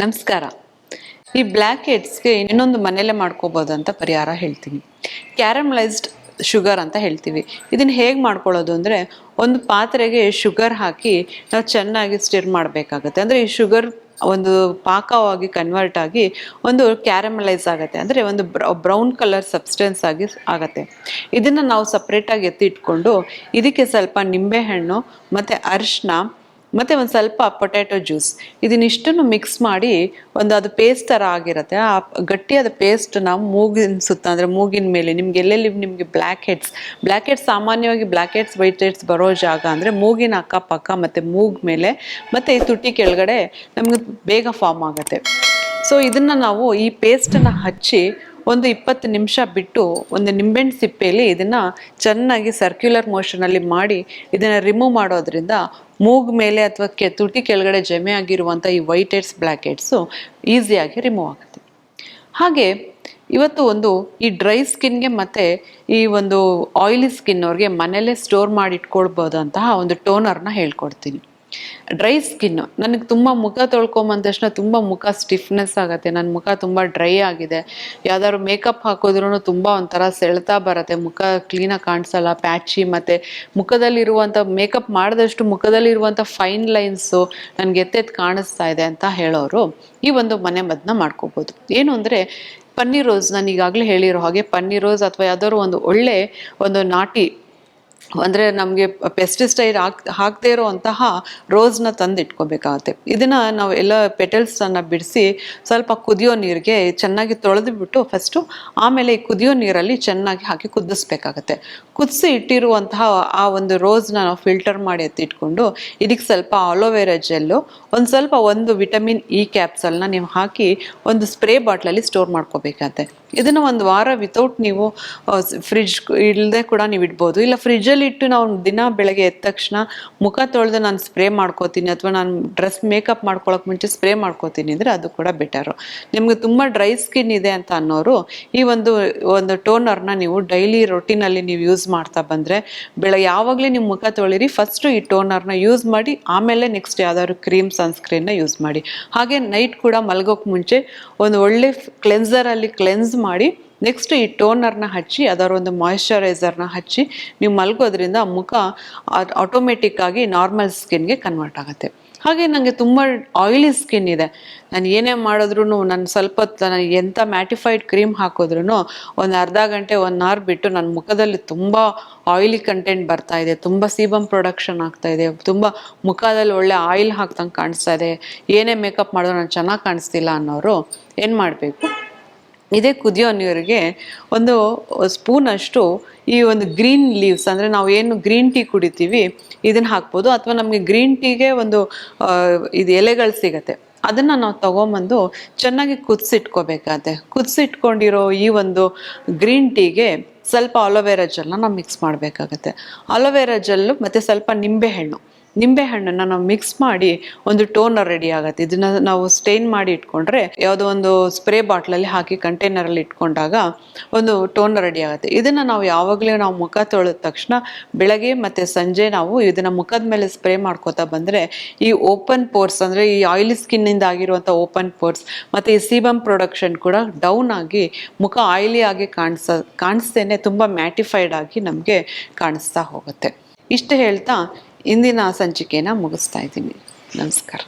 ನಮಸ್ಕಾರ. ಈ ಬ್ಲ್ಯಾಕ್ ಹೆಡ್ಸ್ಗೆ ಇನ್ನೊಂದು ಮನೆಯಲ್ಲೇ ಮಾಡ್ಕೋಬೋದು ಅಂತ ಪರಿಹಾರ ಹೇಳ್ತೀನಿ. ಕ್ಯಾರಮಲೈಸ್ಡ್ ಶುಗರ್ ಅಂತ ಹೇಳ್ತೀವಿ. ಇದನ್ನು ಹೇಗೆ ಮಾಡ್ಕೊಳ್ಳೋದು ಅಂದರೆ ಒಂದು ಪಾತ್ರೆಗೆ ಶುಗರ್ ಹಾಕಿ ನಾವು ಚೆನ್ನಾಗಿ ಸ್ಟಿರ್ ಮಾಡಬೇಕಾಗತ್ತೆ. ಅಂದರೆ ಈ ಶುಗರ್ ಒಂದು ಪಾಕವಾಗಿ ಕನ್ವರ್ಟ್ ಆಗಿ ಒಂದು ಕ್ಯಾರಮಲೈಸ್ ಆಗುತ್ತೆ. ಅಂದರೆ ಒಂದು ಬ್ರೌನ್ ಕಲರ್ ಸಬ್ಸ್ಟೆನ್ಸ್ ಆಗಿ ಆಗುತ್ತೆ. ಇದನ್ನು ನಾವು ಸಪ್ರೇಟಾಗಿ ಎತ್ತಿ ಇಟ್ಕೊಂಡು ಇದಕ್ಕೆ ಸ್ವಲ್ಪ ನಿಂಬೆಹಣ್ಣು ಮತ್ತು ಅರಿಶಿನ ಮತ್ತು ಒಂದು ಸ್ವಲ್ಪ ಪೊಟ್ಯಾಟೊ ಜ್ಯೂಸ್ ಇದನ್ನಿಷ್ಟನ್ನು ಮಿಕ್ಸ್ ಮಾಡಿ ಒಂದು ಅದು ಪೇಸ್ಟ್ ಥರ ಆಗಿರುತ್ತೆ. ಆ ಗಟ್ಟಿಯಾದ ಪೇಸ್ಟ್ ನಾವು ಮೂಗಿನ ಸುತ್ತ ಅಂದರೆ ಮೂಗಿನ ಮೇಲೆ ನಿಮ್ಗೆ ಎಲ್ಲೆಲ್ಲಿ ನಿಮಗೆ ಬ್ಲ್ಯಾಕ್ ಹೆಡ್ಸ್ ಬ್ಲ್ಯಾಕ್ ಹೆಡ್ಸ್ ಸಾಮಾನ್ಯವಾಗಿ ಬ್ಲ್ಯಾಕ್ ಹೆಡ್ಸ್ ವೈಟ್ ಹೆಡ್ಸ್ ಬರೋ ಜಾಗ ಅಂದರೆ ಮೂಗಿನ ಅಕ್ಕಪಕ್ಕ ಮತ್ತು ಮೂಗ್ ಮೇಲೆ ಮತ್ತು ಈ ತುಟಿ ಕೆಳಗಡೆ ನಮಗೆ ಬೇಗ ಫಾರ್ಮ್ ಆಗುತ್ತೆ. ಸೊ ಇದನ್ನು ನಾವು ಈ ಪೇಸ್ಟನ್ನು ಹಚ್ಚಿ ಒಂದು ಇಪ್ಪತ್ತು ನಿಮಿಷ ಬಿಟ್ಟು ಒಂದು ನಿಂಬೆಹಣ್ಣು ಸಿಪ್ಪೆಯಲ್ಲಿ ಇದನ್ನು ಚೆನ್ನಾಗಿ ಸರ್ಕ್ಯುಲರ್ ಮೋಷನಲ್ಲಿ ಮಾಡಿ ಇದನ್ನು ರಿಮೂವ್ ಮಾಡೋದ್ರಿಂದ ಮೂಗ್ ಮೇಲೆ ಅಥವಾ ಕೆ, ತುಟಿ ಕೆಳಗಡೆ ಜಮೆ ಆಗಿರುವಂಥ ಈ ವೈಟ್ ಹೆಡ್ಸ್ ಬ್ಲ್ಯಾಕ್ ಹೆಡ್ಸು ಈಸಿಯಾಗಿ ರಿಮೂವ್ ಆಗುತ್ತೆ. ಹಾಗೆ ಇವತ್ತು ಒಂದು ಈ ಡ್ರೈ ಸ್ಕಿನ್ಗೆ ಮತ್ತು ಈ ಒಂದು ಆಯಿಲಿ ಸ್ಕಿನ್ ಅವ್ರಿಗೆ ಮನೇಲೇ ಸ್ಟೋರ್ ಮಾಡಿ ಇಟ್ಕೊಳ್ಬೋದಂತಹ ಒಂದು ಟೋನರ್ನ ಹೇಳ್ಕೊಡ್ತೀನಿ. ಡ್ರೈ ಸ್ಕಿನ್ನು ನನಗೆ ತುಂಬ ಮುಖ ತೊಳ್ಕೊಂಬಂದ ತಕ್ಷಣ ತುಂಬ ಮುಖ ಸ್ಟಿಫ್ನೆಸ್ ಆಗುತ್ತೆ. ನನ್ನ ಮುಖ ತುಂಬ ಡ್ರೈ ಆಗಿದೆ. ಯಾವ್ದಾದ್ರು ಮೇಕಪ್ ಹಾಕಿದ್ರೂ ತುಂಬ ಒಂಥರ ಸೆಳ್ತಾ ಬರುತ್ತೆ. ಮುಖ ಕ್ಲೀನಾಗಿ ಕಾಣಿಸಲ್ಲ, ಪ್ಯಾಚಿ ಮತ್ತು ಮುಖದಲ್ಲಿರುವಂಥ ಮೇಕಪ್ ಮಾಡಿದಷ್ಟು ಮುಖದಲ್ಲಿರುವಂಥ ಫೈನ್ ಲೈನ್ಸು ನನಗೆ ಎತ್ತೆತ್ತು ಕಾಣಿಸ್ತಾ ಇದೆ ಅಂತ ಹೇಳೋರು. ಈ ಒಂದು ಮನೆ ಮದ್ದನ್ನ ಮಾಡ್ಕೋಬೋದು. ಏನು ಅಂದರೆ, ಪನ್ನೀರ್ ರೋಸ್ ನಾನು ಈಗಾಗಲೇ ಹೇಳಿರೋ ಹಾಗೆ ಪನ್ನೀರ್ ರೋಸ್ ಅಥವಾ ಯಾವ್ದಾದ್ರು ಒಂದು ಒಳ್ಳೆ ಒಂದು ನಾಟಿ ಅಂದರೆ ನಮಗೆ ಪೆಸ್ಟಿಸೈಡ್ ಹಾಕ್, ಹಾಕದೇ ಇರೋವಂತಹ ರೋಸ್ನ ತಂದು ಇಟ್ಕೋಬೇಕಾಗತ್ತೆ ಇದನ್ನು ನಾವು ಎಲ್ಲ ಪೆಟಲ್ಸನ್ನು ಬಿಡಿಸಿ ಸ್ವಲ್ಪ ಕುದಿಯೋ ನೀರಿಗೆ ಚೆನ್ನಾಗಿ ತೊಳೆದುಬಿಟ್ಟು ಫಸ್ಟು ಆಮೇಲೆ ಈ ಕುದಿಯೋ ನೀರಲ್ಲಿ ಚೆನ್ನಾಗಿ ಹಾಕಿ ಕುದಿಸ್ಬೇಕಾಗತ್ತೆ. ಕುದಿಸಿ ಇಟ್ಟಿರುವಂತಹ ಆ ಒಂದು ರೋಸ್ನ ನಾವು ಫಿಲ್ಟರ್ ಮಾಡಿ ಎತ್ತಿಟ್ಕೊಂಡು ಇದಕ್ಕೆ ಸ್ವಲ್ಪ ಆಲೋವೆರಾ ಜೆಲ್ಲು, ಒಂದು ಸ್ವಲ್ಪ ಒಂದು ವಿಟಮಿನ್ ಇ ಕ್ಯಾಪ್ಸಲ್ನ ನೀವು ಹಾಕಿ ಒಂದು ಸ್ಪ್ರೇ ಬಾಟ್ಲಲ್ಲಿ ಸ್ಟೋರ್ ಮಾಡ್ಕೋಬೇಕಾಗತ್ತೆ. ಇದನ್ನು ಒಂದು ವಾರ ವಿತೌಟ್ ನೀವು ಫ್ರಿಜ್ ಇಲ್ಲದೆ ಕೂಡ ನೀವು ಇಡ್ಬೋದು. ಇಲ್ಲ ಫ್ರಿಜ್ಜಲ್ಲಿ ಇಟ್ಟು ನಾವು ದಿನ ಬೆಳಗ್ಗೆ ಎದ್ದ ತಕ್ಷಣ ಮುಖ ತೊಳೆದು ನಾನು ಸ್ಪ್ರೇ ಮಾಡ್ಕೋತೀನಿ ಅಥವಾ ನಾನು ಡ್ರೆಸ್ ಮೇಕಪ್ ಮಾಡ್ಕೊಳ್ಳೋಕೆ ಮುಂಚೆ ಸ್ಪ್ರೇ ಮಾಡ್ಕೋತೀನಿ ಅಂದರೆ ಅದು ಕೂಡ ಬೆಟರು ನಿಮಗೆ ತುಂಬ ಡ್ರೈ ಸ್ಕಿನ್ ಇದೆ ಅಂತ ಅನ್ನೋರು ಈ ಒಂದು ಒಂದು ಟೋನರ್ನ ನೀವು ಡೈಲಿ ರೊಟೀನಲ್ಲಿ ನೀವು ಯೂಸ್ ಮಾಡ್ತಾ ಬಂದರೆ ಬೆಳಗ್ಗೆ ಯಾವಾಗಲೇ ನೀವು ಮುಖ ತೊಳಿರಿ ಫಸ್ಟು ಈ ಟೋನರ್ನ ಯೂಸ್ ಮಾಡಿ, ಆಮೇಲೆ ನೆಕ್ಸ್ಟ್ ಯಾವ್ದಾದ್ರು ಕ್ರೀಮ್ ಸನ್ಸ್ಕ್ರೀನ್ನ ಯೂಸ್ ಮಾಡಿ. ಹಾಗೆ ನೈಟ್ ಕೂಡ ಮಲಗೋಕೆ ಮುಂಚೆ ಒಂದು ಒಳ್ಳೆ ಕ್ಲೆನ್ಸರಲ್ಲಿ ಕ್ಲೆನ್ಸ್ ಮಾಡಿ ನೆಕ್ಸ್ಟ್ ಈ ಟೋನರ್ನ ಹಚ್ಚಿ, ಅದರ ಒಂದು ಮಾಯಿಶ್ಚರೈಸರ್ನ ಹಚ್ಚಿ, ನೀವು ಮಲಗೋದ್ರಿಂದ ಮುಖ ಆಟೋಮೆಟಿಕ್ ಆಗಿ ನಾರ್ಮಲ್ ಸ್ಕಿನ್ಗೆ ಕನ್ವರ್ಟ್ ಆಗುತ್ತೆ. ಹಾಗೆ ನನಗೆ ತುಂಬ ಆಯಿಲಿ ಸ್ಕಿನ್ ಇದೆ. ನಾನು ಏನೇ ಮಾಡಿದ್ರು ನಾನು ಸ್ವಲ್ಪ ನಾನು ಎಂಥ ಮ್ಯಾಟಿಫೈಡ್ ಕ್ರೀಮ್ ಹಾಕಿದ್ರು ಒಂದು ಅರ್ಧ ಗಂಟೆ ಒನ್ ಅವರ್ ಬಿಟ್ಟು ನನ್ನ ಮುಖದಲ್ಲಿ ತುಂಬ ಆಯಿಲಿ ಕಂಟೆಂಟ್ ಬರ್ತಾ ಇದೆ. ತುಂಬ ಸೀಬಮ್ ಪ್ರೊಡಕ್ಷನ್ ಆಗ್ತಾ ಇದೆ. ತುಂಬ ಮುಖದಲ್ಲಿ ಒಳ್ಳೆ ಆಯಿಲ್ ಹಾಕ್ದಂಗೆ ಕಾಣಿಸ್ತಾ ಇದೆ. ಏನೇ ಮೇಕಪ್ ಮಾಡಿದ್ರು ನಾನು ಚೆನ್ನಾಗಿ ಕಾಣಿಸ್ತಿಲ್ಲ ಅನ್ನೋರು ಏನು ಮಾಡಬೇಕು? ಇದೇ ಕುದಿಯೋ ನೀರಿಗೆ ಒಂದು ಸ್ಪೂನಷ್ಟು ಈ ಒಂದು ಗ್ರೀನ್ ಲೀವ್ಸ್ ಅಂದರೆ ನಾವು ಏನು ಗ್ರೀನ್ ಟೀ ಕುಡಿತೀವಿ, ಇದನ್ನು ಹಾಕ್ಬೋದು. ಅಥವಾ ನಮಗೆ ಗ್ರೀನ್ ಟೀಗೆ ಒಂದು ಇದು ಎಲೆಗಳು ಸಿಗತ್ತೆ. ಅದನ್ನು ನಾವು ತಗೊಂಬಂದು ಚೆನ್ನಾಗಿ ಕುದಿಸಿಟ್ಕೋಬೇಕಾಗತ್ತೆ ಕುದಿಸಿಟ್ಕೊಂಡಿರೋ ಈ ಒಂದು ಗ್ರೀನ್ ಟೀಗೆ ಸ್ವಲ್ಪ ಅಲೋವೆರಾ ಜೆಲ್ನ ನಾವು ಮಿಕ್ಸ್ ಮಾಡಬೇಕಾಗತ್ತೆ. ಅಲೋವೆರಾ ಜೆಲ್ಲು ಮತ್ತು ಸ್ವಲ್ಪ ನಿಂಬೆಹಣ್ಣು. ನಿಂಬೆಹಣ್ಣನ್ನು ನಾವು ಮಿಕ್ಸ್ ಮಾಡಿ ಒಂದು ಟೋನರ್ ರೆಡಿ ಆಗುತ್ತೆ. ಇದನ್ನ ನಾವು ಸ್ಟೈನ್ ಮಾಡಿ ಇಟ್ಕೊಂಡ್ರೆ ಯಾವುದೋ ಒಂದು ಸ್ಪ್ರೇ ಬಾಟ್ಲಲ್ಲಿ ಹಾಕಿ ಕಂಟೈನರಲ್ಲಿ ಇಟ್ಕೊಂಡಾಗ ಒಂದು ಟೋನರ್ ರೆಡಿ ಆಗುತ್ತೆ. ಇದನ್ನು ನಾವು ಯಾವಾಗಲೂ ನಾವು ಮುಖ ತೊಳೆದ ತಕ್ಷಣ ಬೆಳಗ್ಗೆ ಮತ್ತು ಸಂಜೆ ನಾವು ಇದನ್ನು ಮುಖದ ಮೇಲೆ ಸ್ಪ್ರೇ ಮಾಡ್ಕೋತಾ ಬಂದರೆ ಈ ಓಪನ್ ಪೋರ್ಸ್ ಅಂದರೆ ಈ ಆಯಿಲಿ ಸ್ಕಿನ್ನಿಂದ ಆಗಿರುವಂಥ ಓಪನ್ ಪೋರ್ಸ್ ಮತ್ತು ಈ ಸೀಬಮ್ ಪ್ರೊಡಕ್ಷನ್ ಕೂಡ ಡೌನ್ ಆಗಿ ಮುಖ ಆಯಿಲಿ ಆಗಿ ಕಾಣಿಸ, ಕಾಣಿಸ್ತೇನೆ, ತುಂಬ ಮ್ಯಾಟಿಫೈಡ್ ಆಗಿ ನಮಗೆ ಕಾಣಿಸ್ತಾ ಹೋಗುತ್ತೆ. ಇಷ್ಟು ಹೇಳ್ತಾ ಇಂದಿನ ಸಂಚಿಕೆನ ಮುಗಿಸ್ತಾ ಇದ್ದೀನಿ. ನಮಸ್ಕಾರ.